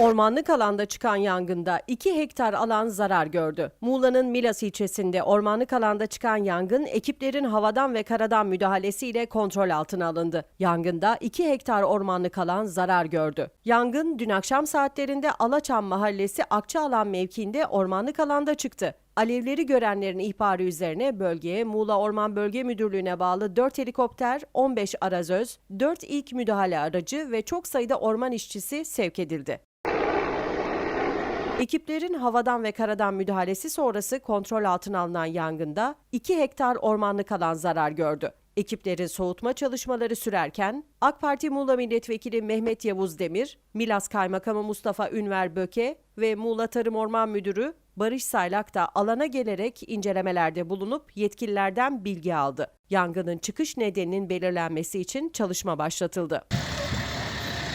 Ormanlık alanda çıkan yangında 2 hektar alan zarar gördü. Muğla'nın Milas ilçesinde ormanlık alanda çıkan yangın ekiplerin havadan ve karadan müdahalesiyle kontrol altına alındı. Yangında 2 hektar ormanlık alan zarar gördü. Yangın dün akşam saatlerinde Alaçam Mahallesi Akçaalan mevkiinde ormanlık alanda çıktı. Alevleri görenlerin ihbarı üzerine bölgeye Muğla Orman Bölge Müdürlüğü'ne bağlı 4 helikopter, 15 arazöz, 4 ilk müdahale aracı ve çok sayıda orman işçisi sevk edildi. Ekiplerin havadan ve karadan müdahalesi sonrası kontrol altına alınan yangında 2 hektar ormanlık alan zarar gördü. Ekiplerin soğutma çalışmaları sürerken AK Parti Muğla Milletvekili Mehmet Yavuz Demir, Milas Kaymakamı Mustafa Ünver Böke ve Muğla Tarım Orman Müdürü Barış Saylak da alana gelerek incelemelerde bulunup yetkililerden bilgi aldı. Yangının çıkış nedeninin belirlenmesi için çalışma başlatıldı.